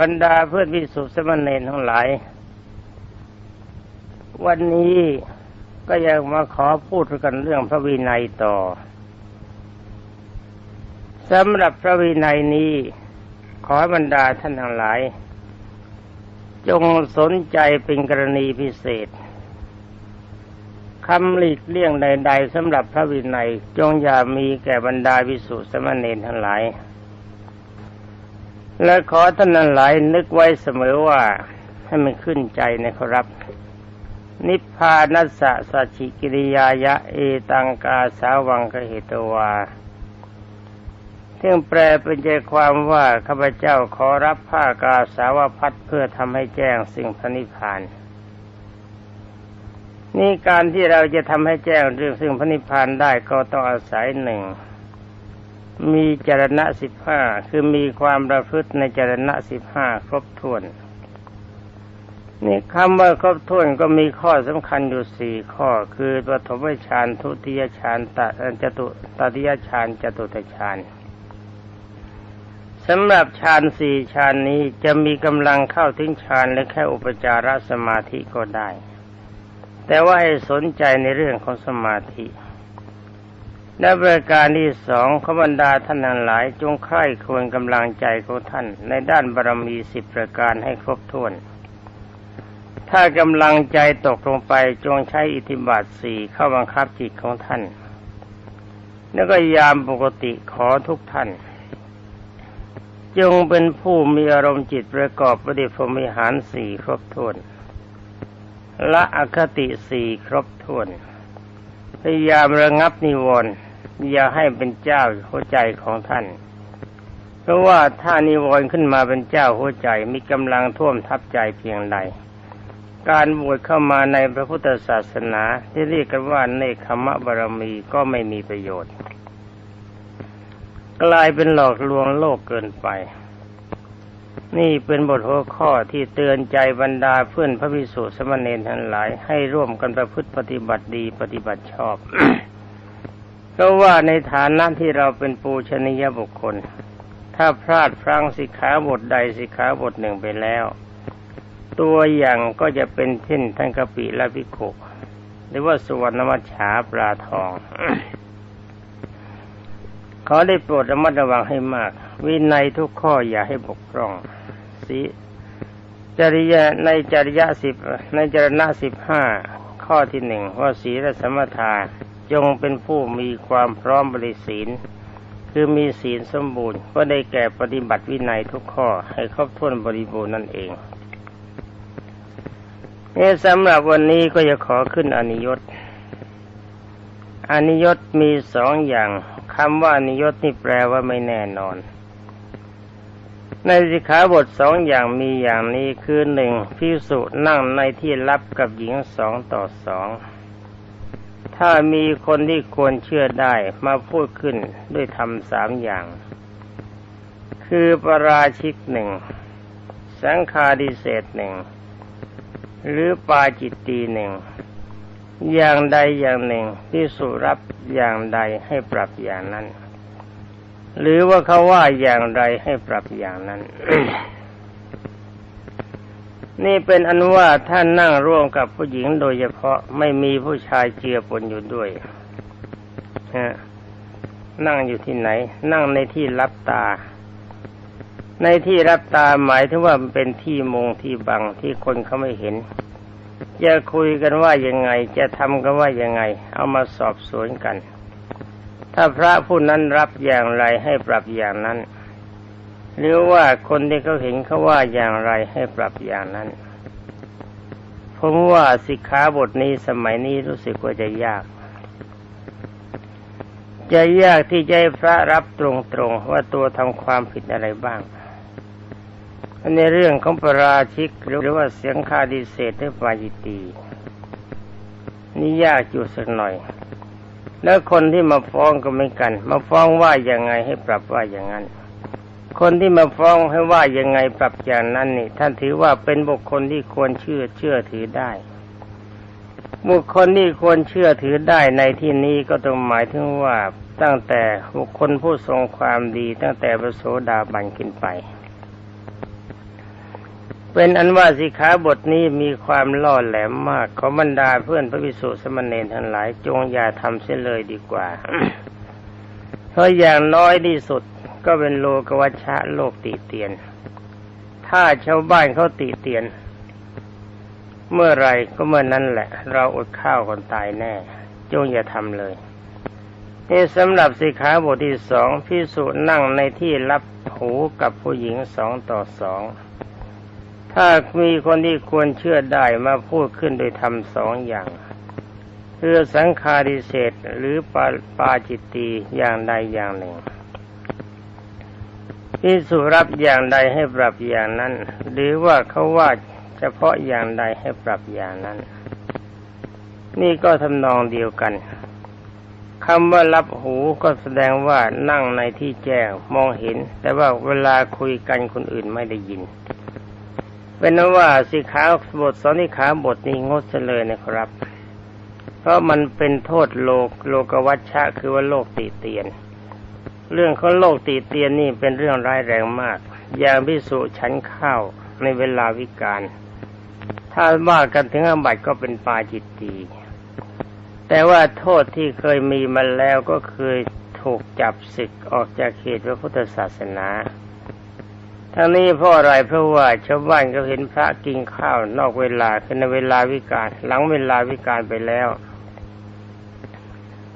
บรรดาเพื่อนวิสุทธิสมณเณรทั้งหลาย วันนี้ก็ยังมาขอพูดกันเรื่องพระวินัยต่อสำหรับพระวินัยนี้ ขอบรรดาท่านทั้งหลาย จงสนใจเป็นกรณีพิเศษคำหลีกเลี่ยงใด ๆสำหรับพระวินัย จงอย่ามีแก่บรรดาวิสุทธิสมณเณรทั้งหลาย และขอท่านนั้นหลายนึกไว้เสมอว่าให้มันขึ้นใจนะครับ นิพพานัสสะสัจฉิกิริยายะเอตังกาสาวังกเหตวาซึ่งแปลเป็นใจความว่าข้าพเจ้าขอรับผ้ากาสาวพัดเพื่อทำให้แจ้งสิ่งพระนิพพาน นี่การที่เราจะทำให้แจ้งเรื่องซึ่งพระนิพพานได้ก็ต้องอาศัยหนึ่ง มีจรณะสิบห้าคือมีความประพฤติในจรณะสิบห้าครบถ้วนนี่คำว่าครบถ้วนก็มีข้อสำคัญอยู่สี่ข้อ คือปฐมฌานทุติยฌานตจตุตติยฌานจตุตฌานสำหรับฌานสี่ฌานนี้จะมีกำลังเข้าถึงฌานและแค่อุปจารสมาธิก็ได้ แต่ว่าให้สนใจในเรื่องของสมาธิ และประการที่สองขบรรดาท่านทั้งหลายจงใคร่ควรกำลังใจของท่าน ในด้านบารมีสิบประการให้ครบถ้วน ถ้ากำลังใจตกลงไปจงใช้อิทธิบาทสี่เข้าบังคับจิตของท่าน แล้วก็ยามปกติขอทุกท่าน จงเป็นผู้มีอารมณ์จิตประกอบปฏิพรมิหารสี่ครบถ้วนละอคติสี่ครบถ้วนพยายามระงับนิวรณ์ อย่าให้เป็นเจ้าหัวใจของท่าน เพราะว่าถ้านิวรณ์ขึ้นมาเป็นเจ้าหัวใจมีกำลังท่วมทับใจเพียงใดการบวชเข้ามาในพระพุทธศาสนา ที่เรียกกันว่าเนคขมะบารมีก็ไม่มีประโยชน์ กลายเป็นหลอกลวงโลกเกินไป นี่เป็นบทหัวข้อที่เตือนใจบรรดาเพื่อนพระภิกษุสมณเณรทั้งหลาย ให้ร่วมกันประพฤติปฏิบัติดีปฏิบัติชอบ เพราะว่าในฐานะที่เราเป็นปูชนียบุคคล ถ้าพลาดพลั้งสิกขาบทใดสิกขาบทหนึ่งไปแล้ว ตัวอย่างก็จะเป็นเช่นท่านกปิและพิโกหรือว่าสุวรรณมัจฉาปลาทองขอได้โปรดระมัดระวังให้มาก วินัยทุกข้ออย่าให้บกพร่องสีจริยะในจริยะสิบในจรณะสิบห้าข้อที่หนึ่งว่าศีลสมถา จงเป็นผู้มีความพร้อมบริศีล คือมีศีลสมบูรณ์ก็ได้แก่ปฏิบัติวินัยทุกข้อให้ครบถ้วนบริบูรณ์นั่นเองนี่สำหรับวันนี้ก็จะขอขึ้นอนิยตอนิยตมีสองอย่างคำว่าอนิยตนี่แปลว่าไม่แน่นอน ในสิกขาบทสองอย่างมีอย่างนี้คือหนึ่งพิสุนั่งในที่รับกับหญิงสองต่อสอง ถ้ามีคนที่ควรเชื่อได้มาพูดขึ้นด้วยธรรมสามอย่าง คือปราชิกหนึ่ง สังคาดิเศษหนึ่ง หรือปาจิตตีหนึ่ง อย่างใดอย่างหนึ่งที่สุรับอย่างใดให้ปรับอย่างนั้น หรือว่าเขาว่าอย่างไรให้ปรับอย่างนั้น นี่เป็นอันว่าท่านนั่งร่วมกับผู้หญิงโดยเฉพาะไม่มีผู้ชายเจือปนอยู่ด้วยฮะนั่งอยู่ที่ไหน นั่งในที่รับตา ในที่รับตาหมายถึงว่าเป็นที่มงที่บังที่คนเขาไม่เห็น จะคุยกันว่ายังไง จะทำกันว่ายังไง เอามาสอบสวนกัน ถ้าพระผู้นั้นรับอย่างไรให้ปรับอย่างนั้น หรือว่าคนที่เขาเห็นเขาว่าอย่างไรให้ปรับอย่างนั้น ผมว่าสิกขาบทนี้สมัยนี้รู้สึกว่าจะยาก จะยากที่จะให้พระรับตรงๆว่าตัวทำความผิดอะไรบ้างในเรื่องของปราชิกหรือว่าเสียงคาดิเศษหรือปาจิตี นี่ยากอยู่สักหน่อย แล้วคนที่มาฟ้องก็ไม่กัน มาฟ้องว่าอย่างไงให้ปรับว่าอย่างนั้น คนที่มาฟ้องให้ว่ายังไงปรับอย่างนั้นนี่ ท่านถือว่าเป็นบุคคลที่ควรเชื่อเชื่อถือได้ บุคคลที่ควรเชื่อถือได้ในที่นี้ก็ต้องหมายถึงว่าตั้งแต่บุคคลผู้ทรงความดีตั้งแต่พระโสดาบันขึ้นไป เป็นอันว่าสิขาบทนี้มีความล่อแหลมมากขอบรรดาเพื่อนพระวิสุสมณเณรทั้งหลาย จงอย่าทำเสียเลยดีกว่า เพราะอย่างน้อยที่สุด ก็เป็นโลกวัชชะโลกติเตียน ถ้าชาวบ้านเขาติเตียน เมื่อไรก็เมื่อนั้นแหละ เราอดข้าวคนตายแน่ จงอย่าทำเลยนี่สำหรับสิกขาบทที่สองพิสุนั่งในที่รับหูกับผู้หญิงสองต่อสองถ้ามีคนที่ควรเชื่อได้มาพูดขึ้นโดยทำสองอย่าง คือสังคาริเศษหรือปาปาจิตตีอย่างใดอย่างหนึ่ง พิสุรับอย่างใดให้ปรับอย่างนั้น หรือว่าเขาว่าเฉพาะอย่างใดให้ปรับอย่างนั้น นี่ก็ทำนองเดียวกันคำว่ารับหูก็แสดงว่านั่งในที่แจ้งมองเห็น แต่ว่าเวลาคุยกันคนอื่นไม่ได้ยิน เป็นนว่าสิขาบทสอนิขาบทนี้งดเลยนะครับ เพราะมันเป็นโทษโลกโลกวัชชะคือว่าโลกติเตียน เรื่องของโลกติเตียนนี่เป็นเรื่องร้ายแรงมาก อย่างพิสุชั้นข้าวในเวลาวิกาลถ้าว่ากันถึงอบัติก็เป็นปาจิตตีแต่ว่าโทษที่เคยมีมาแล้วก็เคยถูกจับศึกออกจากเขตพระพุทธศาสนาทั้งนี้เพราะอะไรเพราะว่าชาวบ้านก็เห็นพระกินข้าวนอกเวลาคือในเวลาวิกาลหลังเวลาวิกาลไปแล้ว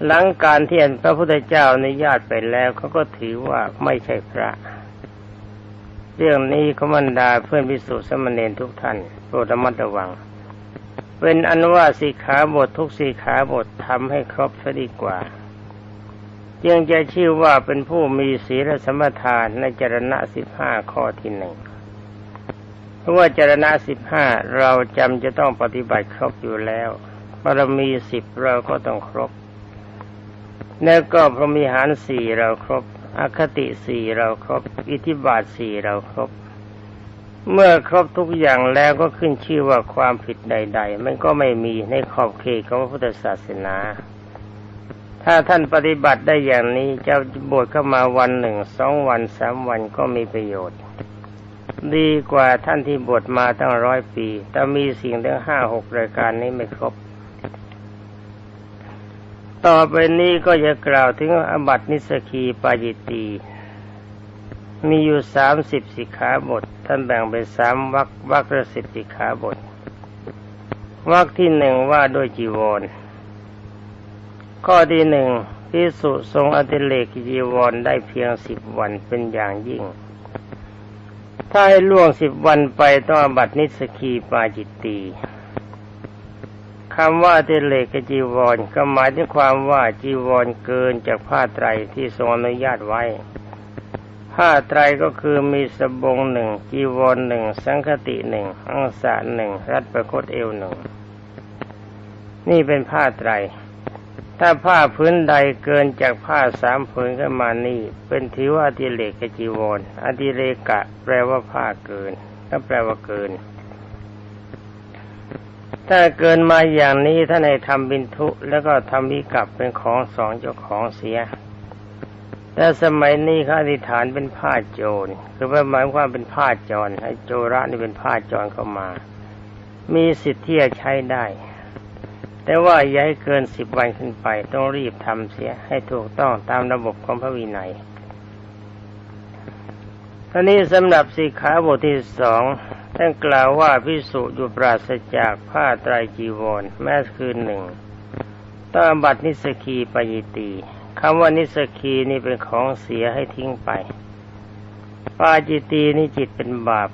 หลังการเที่พระพุทธเจ้าอนุญาตไปแล้วเขาก็ถือว่าไม่ใช่พระ เรื่องนี้ขมันดาเพื่อนพิสุสมณเณรทุกท่านโปรดระมัดระวัง เป็นอันว่าสีขาบททุกสีขาบททำให้ครบซะดีกว่าจึงจะชื่อว่าเป็นผู้มีศีลสมทานในจรณะสิบห้าข้อที่หนึ่งเพราะว่าจรณะสิบห้าเราจำจะต้องปฏิบัติครบอยู่แล้วบารมีสิบเราก็ต้องครบ แล้วก็พรมีหารสี่เราครบ อคติสี่เราครบ อิทธิบาทสี่เราครบ เมื่อครบทุกอย่างแล้วก็ขึ้นชื่อว่าความผิดใด ๆ มันก็ไม่มีในขอบเขตของพระพุทธศาสนา ถ้าท่านปฏิบัติได้อย่างนี้จะบวชเข้ามาวันหนึ่งสองวันสามวันก็มีประโยชน์ ดีกว่าท่านที่บวชมาตั้งร้อยปี แต่มีสิ่งทั้งห้าหกรายการนี้ไม่ครบ ต่อไปนี้ก็จะกล่าวถึงอบัตินิสกีปาจิตี มีอยู่สามสิบสิกขาบท ท่านแบ่งเป็นสามวักวักละสิบสิกขาบท วักที่หนึ่งว่าด้วยจีวร ข้อที่หนึ่งพิสุทรงอติเลกจีวรได้เพียงสิบวันเป็นอย่างยิ่ง ถ้าให้ล่วงสิบวันไปต้องอบัตินิสกีปาจิตี คำว่าเตเลกจีวรก็หมายถึงความว่าจีวรเกินจากผ้าไตรที่ทรงอนุญาตไว้ ผ้าไตรก็คือมีสบงหนึ่งจีวรหนึ่งสังคติหนึ่งอังสะหนึ่งรัดประคตเอวหนึ่งนี่เป็นผ้าไตร ถ้าผ้าพื้นใดเกินจากผ้าสามผืนขึ้นมานี่ เป็นทิวอติเลกจีวรอติเลกะ แปลว่าผ้าเกินก็แปลว่าเกิน ถ้าเกินมาอย่างนี้ถ้าในทำบินทุแล้วก็ทำวิกับเป็นของสองเจ้าของเสีย แต่สมัยนี้เขาอธิฐานเป็นผ้าโจร คือว่าหมายความเป็นผ้าจร ให้โจระนี่เป็นผ้าจรเข้ามา มีสิทธิ์ที่จะใช้ได้ แต่ว่าอย่าให้เกินสิบวันขึ้นไป ต้องรีบทำเสียให้ถูกต้องตามระบบของพระวินัยท่านี้สำหรับสีขาบทที่สอง ท่านกล่าวว่าพิสุอยู่ปราศจากผ้าไตรจีวร แม้คืนหนึ่งต้องบัตนิสกีปยิตีคำว่านิสกีนี่เป็นของเสียให้ทิ้งไป ปาจิตีนี่จิตเป็นบาป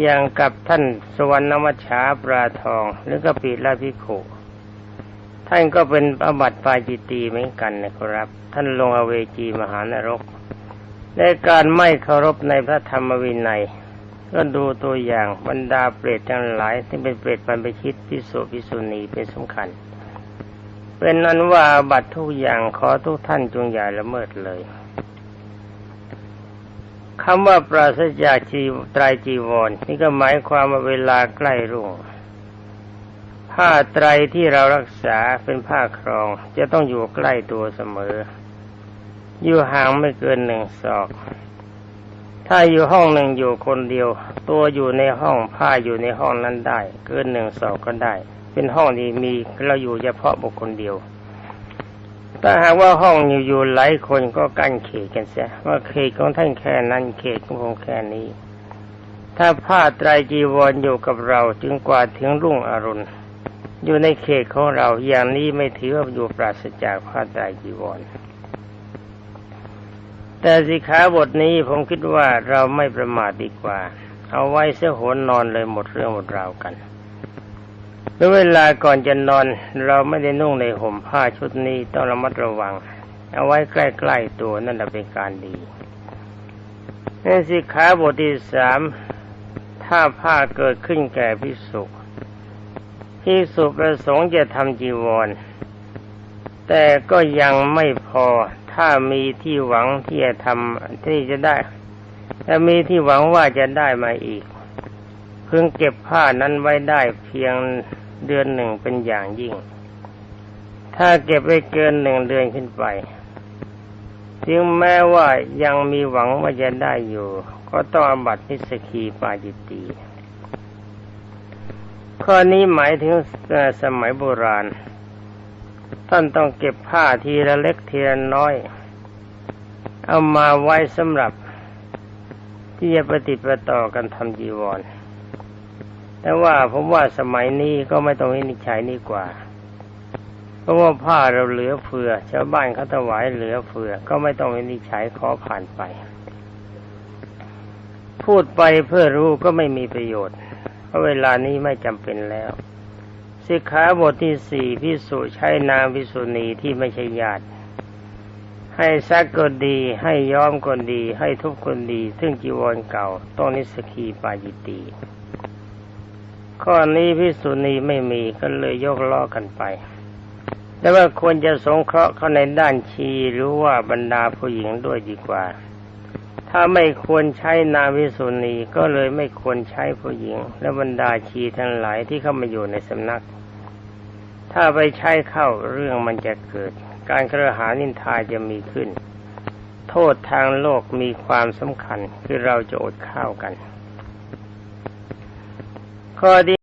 อย่างกับท่านสวรรณมัชชาปราทองหรือกปิลาภิกขุท่านก็เป็นอบัติปาจิตีเหมือนกันนะครับ ท่านลงอเวจีมหานรก ในการไม่เคารพในพระธรรมวินัย ก็ดูตัวอย่างบรรดาเปรตทั้งหลายที่เป็นเปรตปันไปคิดพิสุพิสุณีเป็นสำคัญ เป็นนั้นว่าบัตรทุกอย่างขอทุกท่านจงอย่าละเมิดเลยคำว่าปราศจากจีไตรจีวร นี่ก็หมายความว่าเวลาใกล้รุ่ง ผ้าไตรที่เรารักษาเป็นผ้าครอง จะต้องอยู่ใกล้ตัวเสมอ อยู่ห่างไม่เกินหนึ่งศอก ถ้าอยู่ห้องหนึ่งอยู่คนเดียว ตัวอยู่ในห้องผ้าอยู่ในห้องนั้นได้ เกินหนึ่งศอกก็ได้ เป็นห้องที่มีเราอยู่เฉพาะบุคคลเดียวถ้าหากว่าห้องอยู่อยู่หลายคนก็กั้นเขตกันเสียว่าเขตของท่านแค่นั้นเขตของผมแค่นี้ ถ้าผ้าไตรจีวรอยู่กับเราจึงกว่าถึงรุ่งอรุณ อยู่ในเขตของเราอย่างนี้ไม่ถือว่าอยู่ปราศจากผ้าไตรจีวร แต่สิขาบทนี้ผมคิดว่าเราไม่ประมาทดีกว่า เอาไว้เสียหนนอนเลยหมดเรื่องหมดราวกันเมื่อเวลาก่อนจะนอน เราไม่ได้นุ่งในห่มผ้าชุดนี้ต้องระมัดระวัง เอาไว้ใกล้ๆตัวนั่นแหละเป็นการดีในสิขาบทที่สามถ้าผ้าเกิดขึ้นแก่พิสุพิสุประสงค์จะทำจีวร แต่ก็ยังไม่พอ ถ้ามีที่หวังที่จะทำที่จะได้ถ้ามีที่หวังว่าจะได้มาอีก เพิ่งเก็บผ้านั้นไว้ได้เพียงเดือนหนึ่งเป็นอย่างยิ่ง ถ้าเก็บไว้เกินหนึ่งเดือนขึ้นไปถึงแม้ว่ายังมีหวังว่าจะได้อยู่ ก็ต้องอบัติพิสกีปาจิตตีข้อนี้หมายถึงสมัยโบราณ ท่านต้องเก็บผ้าทีละเล็กทีละน้อย เอามาไว้สำหรับ ที่จะปฏิปต่อกันทำจีวร แต่ว่าผมว่าสมัยนี้ก็ไม่ต้องวินิจฉัยนี่กว่า เพราะว่าผ้าเราเหลือเฟือชาวบ้านเขาถวายเหลือเฟือ ก็ไม่ต้องวินิจฉัยขอผ่านไป พูดไปเพื่อรู้ก็ไม่มีประโยชน์ เพราะเวลานี้ไม่จำเป็นแล้ว สิกขาบทที่สี่พิสุใช้นางพิสุณีที่ไม่ใช่ญาติ ให้ซักก็ดี ให้ย้อมก็ดี ให้ทุบคนดี ซึ่งจีวรเก่า ต้องนิสกีปาจิตี ข้อนี้พิสุณีไม่มีก็เลยยกล้อกันไป แต่ว่าควรจะสงเคราะห์เข้าในด้านชีหรือว่าบรรดาผู้หญิงด้วยดีกว่า ถ้าไม่ควรใช้นางวิสุณีก็เลยไม่ควรใช้ผู้หญิง และบรรดาชีทั้งหลายที่เข้ามาอยู่ในสำนัก ถ้าไปใช้เข้าเรื่องมันจะเกิด การกระหานินทาจะมีขึ้น โทษทางโลกมีความสำคัญคือเราจะอดข้าวกัน ข้อดี